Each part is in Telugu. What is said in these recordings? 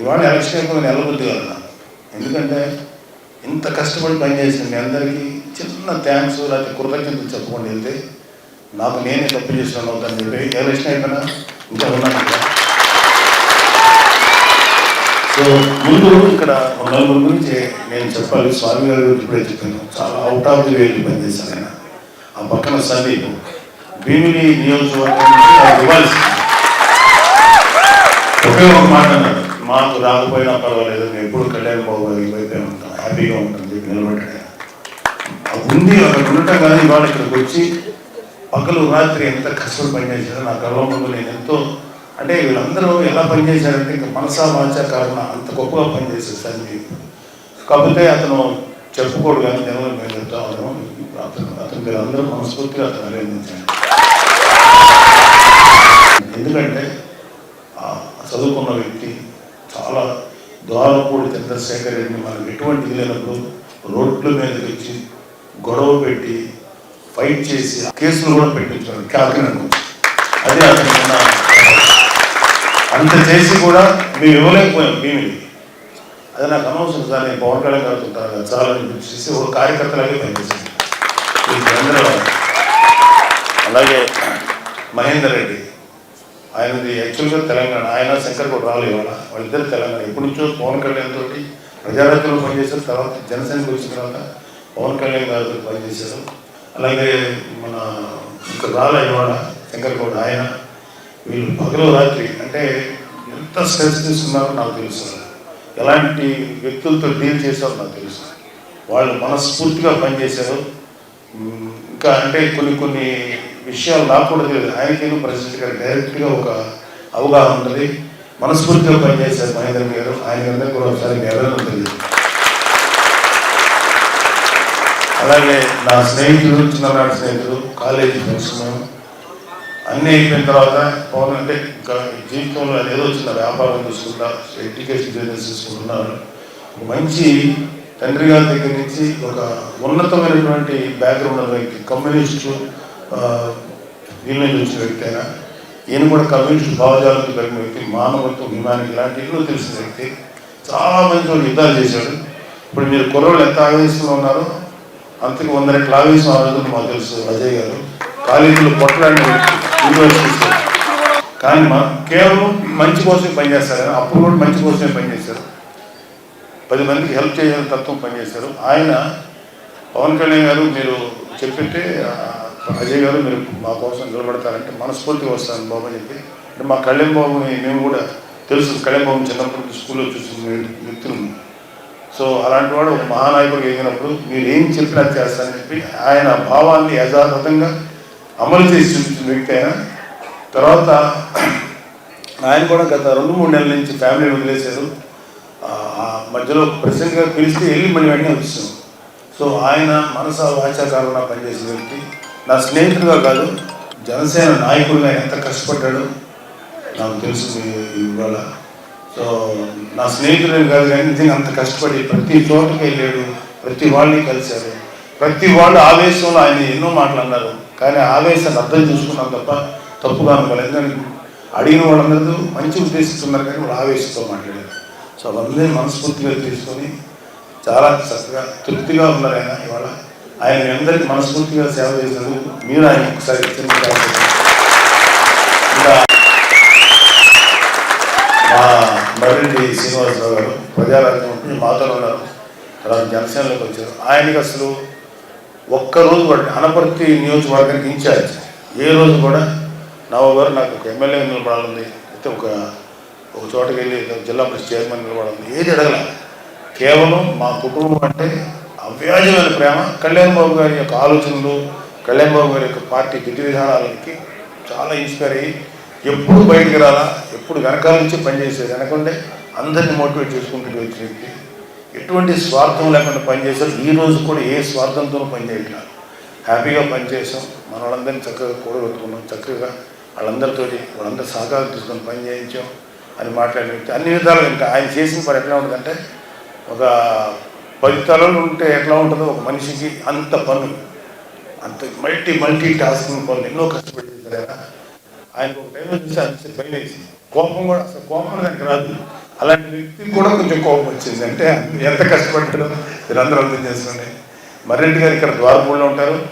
ఇవాళ ఎలక్షన్ అయిపోయి నిలబుద్ధి ఎందుకంటే ఇంత కష్టపడి పనిచేసిన మీ అందరికీ చిన్న థ్యాంక్స్ లేకపోతే కృతజ్ఞతలు చెప్పుకొని వెళ్తే నాకు నేనే తప్పు చేసిన అవుతాను చెప్పి ఎలక్షన్ అయిపోయినా ఇంకా ఉన్నాను. ఇక్కడ. సో ముందు ఇక్కడ నలుగురు గురించి నేను చెప్పాలి. స్వామి గారి గురించి ఇప్పుడే చెప్పాను. చాలా అవుట్ ఆఫ్ ది వేలు పనిచేశాను ఆయన. ఆ పక్కన సందీప్. భీమిని నియోజకవర్గం నుంచి ఇవ్వాల్సింది. ఒకే ఒక మాట మాకు రాకపోయినా పర్వాలేదు మేము ఎప్పుడు కళ్యాణ్ బాబు గారి ఉంటాం హ్యాపీగా ఉంటుంది చెప్పి నిలబడ్డాడు ఉంది అక్కడ ఉండటం కానీ ఇవాళ ఇక్కడికి వచ్చి పగలు రాత్రి ఎంత కష్టపడి పనిచేశారో నా కళ్ళ ముందు నేను ఎంతో అంటే వీళ్ళందరూ ఎలా పనిచేశారంటే ఇంకా మనసా వాచా కారణ అంత గొప్పగా పనిచేశారు సందీప్ కాకపోతే అతను చెప్పుకోడు కానీ జనంలో మేము చెప్తా ఉన్నాము అతను అతను మీరు అందరూ మనస్ఫూర్తిగా అతను అభినందించండి ఎందుకంటే చదువుకున్న వ్యక్తి చాలా ద్వారపూడి చంద్రశేఖర్ రెడ్డి మనం ఎటువంటి లేనప్పుడు రోడ్ల మీదకి వచ్చి గొడవ పెట్టి ఫైట్ చేసి కేసులు కూడా పెట్టించారు కాకినాడ అదే అతను అంత చేసి కూడా మేము ఇవ్వలేకపోయాం భీమిని అది నాకు అనవసరం సార్ నేను పవన్ కళ్యాణ్ గారు ఉంటాను కదా చాలా చేసి ఒక కార్యకర్తలాగే పనిచేసింది ఈ అలాగే మహేందర్ రెడ్డి. ఆయనది యాక్చువల్గా తెలంగాణ. ఆయన శంకర్ కూడా రాలేదు ఇవాళ. వాళ్ళిద్దరు తెలంగాణ. ఎప్పటి నుంచో పవన్ కళ్యాణ్ తోటి ప్రజారాజ్యంలో పనిచేసిన తర్వాత జనసేనకు వచ్చిన తర్వాత పవన్ కళ్యాణ్ గారితో పనిచేశారు. అలాగే మన ఇంకా రాలే ఇవాళ శంకర్ గౌడ్ ఆయన. వీళ్ళు పగలు రాత్రి అంటే ఎంత స్ట్రెస్ తీసుకున్నారో నాకు తెలుసు. ఎలాంటి వ్యక్తులతో డీల్ చేశారో నాకు తెలుసు. వాళ్ళు మనస్ఫూర్తిగా పనిచేశారు. ఇంకా అంటే కొన్ని కొన్ని విషయాలు నాకు కూడా తెలియదు. ఆయనకేను ప్రెసిడెంట్ గారు డైరెక్ట్గా ఒక అవగాహన ఉంటుంది మనస్ఫూర్తిగా పనిచేశారు మహేంద్ర గారు. ఆయన అందరికీ కూడా ఒకసారి ఎవరైనా తెలియదు. అలాగే నా స్నేహితుడు చిన్ననాటి స్నేహితుడు కాలేజీ ఫ్రెండ్స్ మేము. అన్నీ అయిపోయిన తర్వాత పవన్ అంటే ఇంకా జీవితంలో ఏదో చిన్న వ్యాపారం చూసుకుంటా ఎడ్యుకేషన్ బిజినెస్ తీసుకుంటున్నారు ఒక మంచి తండ్రి గారి దగ్గర నుంచి ఒక ఉన్నతమైనటువంటి బ్యాక్గ్రౌండ్ వ్యక్తి కమ్యూనిస్టు ఆ, వీళ్ళ నుంచి వ్యక్తి అయినా ఈయన కూడా కమ్యూనిస్ట్ భావజాలకు కలిగిన వ్యక్తి మానవత్వం హిమానికి ఇలాంటి ఎన్నో తెలిసిన వ్యక్తి. చాలా మంది వాళ్ళు యుద్ధాలు చేశాడు. ఇప్పుడు మీరు కుర్రోళ్ళు ఎంత ఆవేశంలో ఉన్నారో అంతకు వంద రెట్ల ఆవేశం ఆ రోజుల్లో మాకు తెలుసు అజయ్ గారు. కాలేజీలో పొట్టలాంటి యూనివర్సిటీస్ కానీ మా కేవలం మంచి కోసమే పనిచేస్తారు. కానీ అప్పుడు కూడా మంచి కోసమే పనిచేశారు. పది మందికి హెల్ప్ చేయాలని తత్వం పనిచేశారు. ఆయన పవన్ కళ్యాణ్ గారు మీరు చెప్పింటే అజయ్ గారు మీరు మా కోసం నిలబడతారంటే మనస్ఫూర్తిగా వస్తాను బాబు అని చెప్పి. అంటే మా కళ్యాణ్ బాబుని మేము కూడా తెలుసు కళ్యాణ్ బాబు చిన్నప్పుడు స్కూల్లో చూసిన వ్యక్తులు సో అలాంటి వాడు ఒక మహానాయకుడు ఎదిగినప్పుడు మీరు ఏం చెప్పినా చేస్తారని చెప్పి ఆయన భావాన్ని యథాతథంగా అమలు చేసి చూపించిన వ్యక్తి అయినా తర్వాత ఆయన కూడా గత రెండు మూడు నెలల నుంచి ఫ్యామిలీ వదిలేశారు. మధ్యలో ప్రెసిడెంట్గా పిలిస్తే వెళ్ళి మళ్ళీ వెంటనే వచ్చాం సో ఆయన మనస వాచాకారంగా పనిచేసిన వ్యక్తి. నా స్నేహితుడుగా కాదు జనసేన నాయకుడిగా ఎంత కష్టపడ్డాడు నాకు తెలుసు ఇవాళ. సో నా స్నేహితుడు కాదు కానీ నిజంగా అంత కష్టపడి ప్రతి చోటకి వెళ్ళాడు ప్రతి వాళ్ళని కలిశారు ప్రతి వాళ్ళు ఆవేశంలో ఆయన ఎన్నో మాటలు అన్నారు. కానీ ఆవేశాన్ని అర్థం చేసుకున్నాం తప్ప తప్పుగా అనుకోలేదు. ఎందుకంటే అడిగిన వాళ్ళందరూ మంచి ఉద్దేశిస్తున్నారు కానీ వాళ్ళు ఆవేశంతో మాట్లాడారు. సో అవన్నీ మనస్ఫూర్తిగా తీసుకొని చాలా చక్కగా తృప్తిగా ఉన్నారు ఆయన ఇవాళ. ఆయన మీ అందరికీ మనస్ఫూర్తిగా సేవ చేసినందుకు మీరు ఆయన ఒకసారి మా మర్రెడ్డి శ్రీనివాసరావు గారు ప్రజారాజ్యం ఉంటే మాతో ఉన్నారు. తర్వాత జనసేనలోకి వచ్చారు. ఆయనకి అసలు ఒక్కరోజు కూడా అనపర్తి నియోజకవర్గానికి ఇన్ఛార్జ్. ఏ రోజు కూడా నవ్వు గారు నాకు ఒక ఎమ్మెల్యే నిలబడాలి అయితే ఒక ఒక చోటకి వెళ్ళి జిల్లా ప్రెస్ చైర్మన్ నిలబడాలి ఏది అడగల? కేవలం మా కుటుంబం అంటే వ్యాజమైన ప్రేమ. కళ్యాణ్ బాబు గారి యొక్క ఆలోచనలు కళ్యాణ్ బాబు గారి యొక్క పార్టీ విధి విధానాలకి చాలా ఇన్స్పైర్ అయ్యి ఎప్పుడు బయటికి రాలా ఎప్పుడు వెనకాల నుంచి పనిచేసేది వెనకుండే అందరిని మోటివేట్ చేసుకుంటూ వచ్చిన వ్యక్తి. ఎటువంటి స్వార్థం లేకుండా పనిచేశారు ఈ రోజు కూడా ఏ స్వార్థంతో పనిచేయట్లేదు హ్యాపీగా పనిచేసాం మన వాళ్ళందరినీ చక్కగా కూడగొట్టుకున్నాం. చక్కగా వాళ్ళందరితో వాళ్ళందరూ సహకారం తీసుకొని పని చేయించాం అని మాట్లాడిన వ్యక్తి. అన్ని విధాలుగా ఇంకా ఆయన చేసిన పని ఎట్లా ఉంటుందంటే ఒక పది తలలు ఉంటే ఎట్లా ఉంటుందో ఒక మనిషికి అంత పనులు అంత మల్టీ మల్టీ టాస్కింగ్ పనులు ఎన్నో కష్టపడి కదా ఆయన. ఆయనకు ఒక టైంలో చూసి అంత భయం కోపం కూడా అసలు కోపం దానికి రాదు. అలాంటి వ్యక్తికి కూడా కొంచెం కోపం వచ్చింది అంటే ఎంత కష్టపడ్డాడో మీరందరూ అర్థం చేసుకోండి. మర్రెడ్డి గారు ఇక్కడ ద్వారపూడిలో ఉంటారు.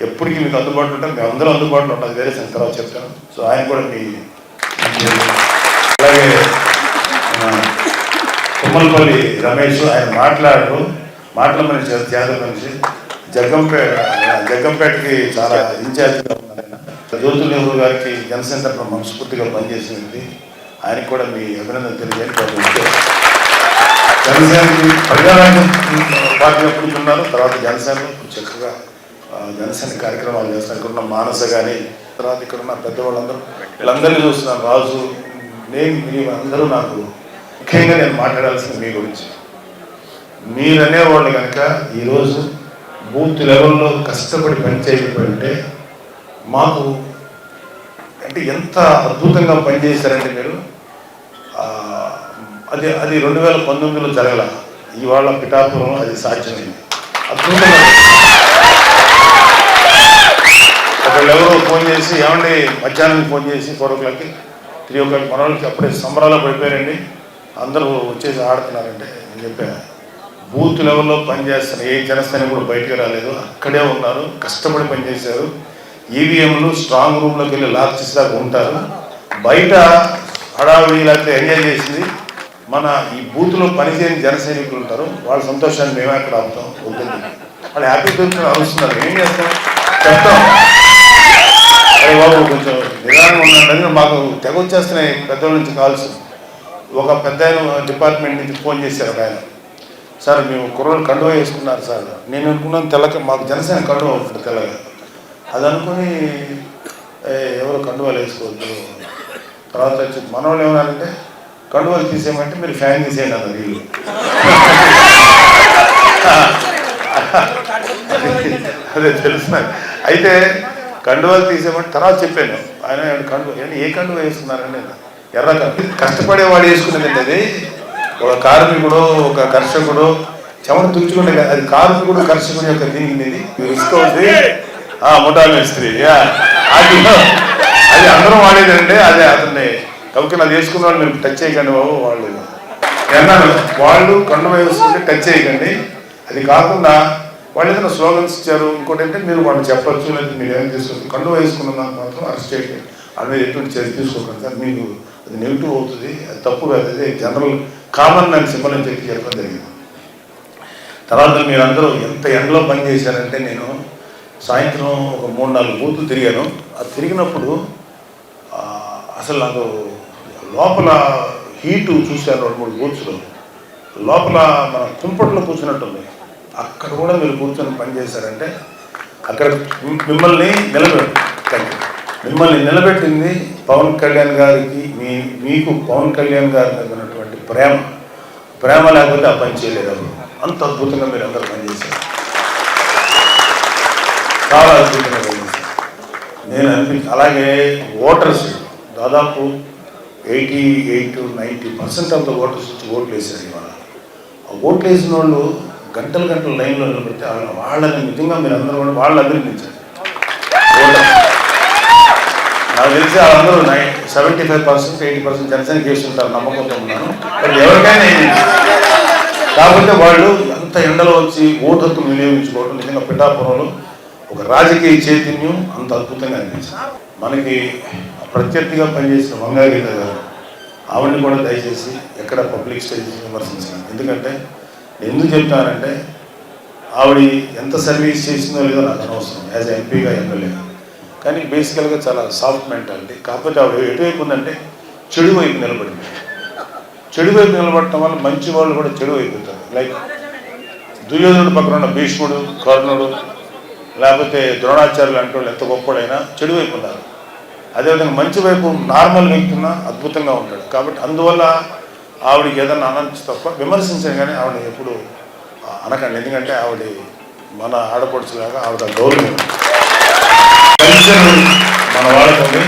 ఎప్పటికీ మీకు అందుబాటులో ఉంటారు. మేము అందరూ అందుబాటులో ఉంటారు వేరే సంగతి. చెప్తాను. సో ఆయన కూడా మీ అలాగే తుమ్మలపల్లి రమేష్ ఆయన మాట్లాడరు మాటల మనిషి చేత మనిషి జగ్గంపేట జగ్గంపేటకి చాలా ఇన్ఛార్జ్గా ఉన్నారు జ్యోతి నెహ్రూ గారికి జనసేన తరఫున మనస్ఫూర్తిగా పనిచేసింది ఆయనకు కూడా మీ అభినందన తెలియజేయండి జనసేనకి ప్రజారాజ్యం పార్టీ ఎప్పుడు ఉన్నారు తర్వాత జనసేన చక్కగా జనసేన కార్యక్రమాలు చేస్తారు ఇక్కడ ఉన్న మానస కానీ తర్వాత ఇక్కడ ఉన్న పెద్దవాళ్ళందరూ వీళ్ళందరినీ చూస్తున్నాను రాజు నేను మీరు అందరూ నాకు ముఖ్యంగా నేను మాట్లాడాల్సింది మీ గురించి. మీరనేవాళ్ళు కనుక ఈరోజు బూత్ లెవెల్లో కష్టపడి పని చేయకపోయింటే మాకు అంటే ఎంత అద్భుతంగా పనిచేశారంటే మీరు అది అది రెండు వేల పంతొమ్మిదిలో జరగల ఇవాళ పిఠాపురం అది సాధ్యమైంది. అద్భుతంగా ఒకళ్ళు ఫోన్ చేసి ఏమండి మధ్యాహ్నం ఫోన్ చేసి ఫోర్ ఓ క్లాక్కి త్రీ ఓ క్లాక్ మన అప్పుడే సంబరాలు పడిపోయారండి. అందరూ వచ్చేసి ఆడుతున్నారంటే నేను చెప్పాను బూత్ లెవెల్లో పనిచేస్తున్న ఏ జనసేన కూడా బయటకు రాలేదు. అక్కడే ఉన్నారు. కష్టపడి పనిచేశారు. ఈవీఎంలు స్ట్రాంగ్ రూమ్లోకి వెళ్ళి లాక్ చేసేదాకా ఉంటారు. బయట హడావిడి లేకపోతే ఎంజాయ్ చేసింది. మన ఈ బూత్లో పనిచేయని జన సైనికులు ఉంటారు. వాళ్ళ సంతోషాన్ని మేమే అక్కడ ఆపుతాం. ఉంటుంది వాళ్ళు హ్యాపీ దొరుకుతున్నారు అరుస్తున్నారు. ఏం చేస్తాం? చెప్తాం. అరే బాబు కొంచెం నిదానం ఉన్నాడని మాకు తెగ వచ్చేస్తున్నాయి. పెద్దవాళ్ళ నుంచి కాల్స్. ఒక పెద్ద డిపార్ట్మెంట్ నుంచి ఫోన్ చేశారు ఒక ఆయన. సార్ మేము కుర్రోళ్ళు కండువా వేసుకున్నారు సార్. నేను అనుకున్నాను తెల్లక మాకు జనసేన కండువా ఉంటుంది తెల్లగా. అది అనుకుని "ఏ, ఎవరు కండువాలు వేసుకోవద్దు. తర్వాత వచ్చి మనవాళ్ళు ఏమన్నారంటే కండువాలు తీసేయమంటే మీరు ఫ్యాన్ తీసేయండి అన్న వీళ్ళు. అదే తెలుసు అయితే కండువాలు తీసేయమంటే తర్వాత చెప్పాను. ఆయన కండు ఏ కండువ వేసుకున్నారండి? ఎర్ర కండు కష్టపడేవాడు వేసుకునేదండి అది ఒక కార్మికుడు ఒక కర్షకుడు చెమట తుచ్చుకుంటే అది కార్మికుడు కర్షకుడు యొక్క దీనికి ఇది. రిస్క్ అవుతుంది ఆ ముఠా మేస్త్రి యా. అది అది అందరం వాడేదండి అదే అతన్ని కాబట్టి అది వేసుకున్న వాళ్ళు మీరు టచ్ చేయకండి బాబు వాళ్ళు. అన్నాను వాళ్ళు కండు వేసుకుంటే టచ్ చేయకండి. అది కాకుండా వాళ్ళు ఏదైనా స్లోగన్స్ ఇచ్చారు ఇంకోటి అంటే మీరు వాళ్ళు చెప్పచ్చు లేదు మీరు ఏం తీసుకోవచ్చు కండు వేసుకున్న దానికి మాత్రం అరెస్ట్ చేయండి వాళ్ళ మీద ఎటువంటి చర్య తీసుకోకండి సార్ మీకు అది నెగిటివ్ అవుతుంది అది తప్పు కాదు. అది జనరల్ కామన్ అని సింబల్ అని చెప్పి చెప్పడం జరిగింది. తర్వాత మీరందరూ ఎంత ఎండలో పని చేశారంటే నేను సాయంత్రం ఒక మూడు నాలుగు బూతులు తిరిగాను. అది తిరిగినప్పుడు అసలు నాకు లోపల హీటు చూశాను రెండు మూడు బూత్స్లో లోపల మన కుంపట్లో కూర్చున్నట్టుంది అక్కడ కూడా మీరు కూర్చొని పనిచేశారంటే అక్కడ మిమ్మల్ని మిమ్- థ్యాంక్ యూ మిమ్మల్ని నిలబెట్టింది పవన్ కళ్యాణ్ గారికి మీ మీకు పవన్ కళ్యాణ్ గారి మీద ఉన్నటువంటి ప్రేమ. ప్రేమ లేకపోతే ఆ పని చేయలేదు అంత అద్భుతంగా మీరు అందరూ పనిచేశారు. చాలా అద్భుతంగా పనిచేశారు. నేను అనిపి అలాగే ఓటర్స్ దాదాపు eighty eight ninety percent of the voters వచ్చి ఓట్లు వేసారు ఇవాళ. ఆ ఓట్లు వేసిన వాళ్ళు గంటలు గంటలు లైన్లో నిలబడితే వాళ్ళ- వాళ్ళని నిజంగా మీరు అందరూ కూడా వాళ్ళు అభినందించారు ఓటర్స్. నాకు తెలిసి వాళ్ళందరూ నై seventy five percent eighty percent Janasena చేస్తుంటారు నమ్మకంతో ఉన్నాను బట్ ఎవరికైనా కాకపోతే వాళ్ళు అంత ఎండలో వచ్చి ఓటు హక్కును వినియోగించుకోవడం నిజంగా పిఠాపురంలో ఒక రాజకీయ చైతన్యం అంత అద్భుతంగా అనిపించింది. మనకి ప్రత్యర్థిగా పనిచేసిన వంగాగీత గారు ఆవిడని కూడా దయచేసి ఎక్కడ పబ్లిక్ స్టేజ్ విమర్శించాను ఎందుకంటే నేను ఎందుకు చెప్తానంటే ఆవిడ ఎంత సర్వీస్ చేసిందో లేదో నాకు అనవసరం. యాజ్ ఎంపీగా ఎమ్మెల్యేగా. కానీ బేసికల్గా చాలా సాఫ్ట్ మెంటాలిటీ కాకపోతే ఆవిడ ఎటువైపు ఉందంటే చెడు వైపు నిలబడింది. చెడు వైపు నిలబడటం వల్ల మంచి వాళ్ళు కూడా చెడు అయిపోతారు లైక్ దుర్యోధనుడు పక్కన ఉన్న భీష్ముడు కర్ణుడు లేకపోతే ద్రోణాచార్యులు అంటే వాళ్ళు ఎంత గొప్పడైనా చెడు వైపు ఉన్నారు. అదేవిధంగా మంచి వైపు నార్మల్ వ్యక్తి ఉన్నా అద్భుతంగా ఉంటాడు. కాబట్టి అందువల్ల ఆవిడకి ఏదన్నా అనొచ్చు తప్ప విమర్శించాను కానీ ఆవిడ ఎప్పుడు అనకండి. ఎందుకంటే ఆవిడ మన ఆడపడుచులాగా ఆవిడ గౌరవం. పెన్షన్ మన వాళ్ళకి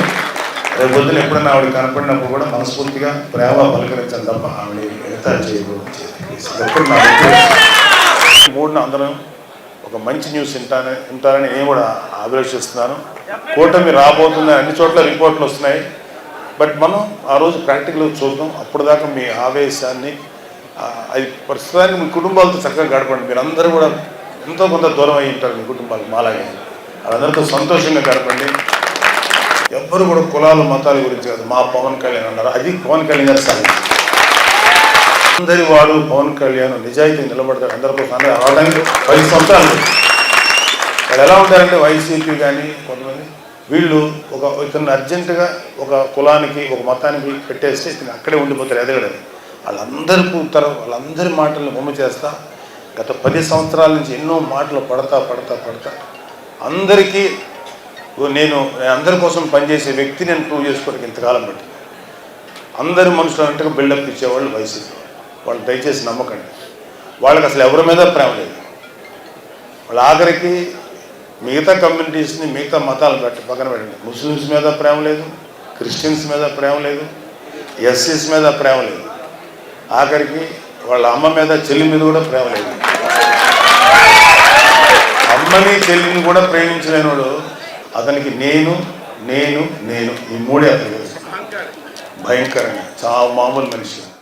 రేపు పొద్దున ఎప్పుడైనా ఆవిడ కనపడినప్పుడు కూడా మనస్ఫూర్తిగా ప్రేమ పలకరించాలి తప్ప ఆవిడ ఎంత చేయకూడదు మూడున అందరం ఒక మంచి న్యూస్ వింటాను వింటారని నేను కూడా అభిలషిస్తున్నాను కూటమి రాబోతుందని అన్ని చోట్ల రిపోర్ట్లు వస్తున్నాయి. బట్ మనం ఆ రోజు ప్రాక్టికల్గా చూద్దాం. అప్పటిదాకా మీ ఆవేశాన్ని అది ప్రస్తుతానికి మీ కుటుంబాలతో చక్కగా గడపండి. మీరు అందరూ కూడా ఎంతో కొంత దూరం అయి ఉంటారు మీ కుటుంబాలు మాలాగే. వాళ్ళందరితో సంతోషంగా గడపండి. ఎవ్వరు కూడా కులాలు మతాల గురించి కాదు. మా పవన్ కళ్యాణ్ అన్నారు. అది పవన్ కళ్యాణ్ గారి సాధ్యం అందరి వాడు పవన్ కళ్యాణ్ నిజాయితీ నిలబడతాడు. అందరికోసం కోసం అందరూ పది సంవత్సరాలు వాళ్ళు ఎలా ఉంటారంటే వైసీపీ కానీ కొంతమంది వీళ్ళు ఒక ఇతను అర్జెంటుగా ఒక కులానికి ఒక మతానికి పెట్టేస్తే ఇతను అక్కడే ఉండిపోతారు ఎదగడని. వాళ్ళందరి ఉత్తర వాళ్ళందరి మాటలను బొమ్మ చేస్తా. గత పది సంవత్సరాల నుంచి ఎన్నో మాటలు పడతా పడతా పడతా. అందరికీ ఓ నేను అందరి కోసం పనిచేసే వ్యక్తి నేను ప్రూవ్ చేసుకోవడానికి ఇంతకాలం బట్టి అందరి మనుషులు అన్నట్టుగా బిల్డప్ ఇచ్చేవాళ్ళు వైసీపీ వాళ్ళు. దయచేసి నమ్మకండి. వాళ్ళకి అసలు ఎవరి మీద ప్రేమ లేదు. వాళ్ళ ఆఖరికి మిగతా కమ్యూనిటీస్ని మిగతా మతాలు పెట్టి పక్కన పెట్టండి. ముస్లిమ్స్ మీద ప్రేమ లేదు క్రిస్టియన్స్ మీద ప్రేమ లేదు ఎస్సీస్ మీద ప్రేమ లేదు. ఆఖరికి వాళ్ళ అమ్మ మీద చెల్లి మీద కూడా ప్రేమ లేదు. అమ్మని చెల్లిని కూడా ప్రేమించలేనివాడు అతనికి నేను నేను నేను ఈ మూడే అతను భయంకరంగా చాలా మామూలు మనిషి.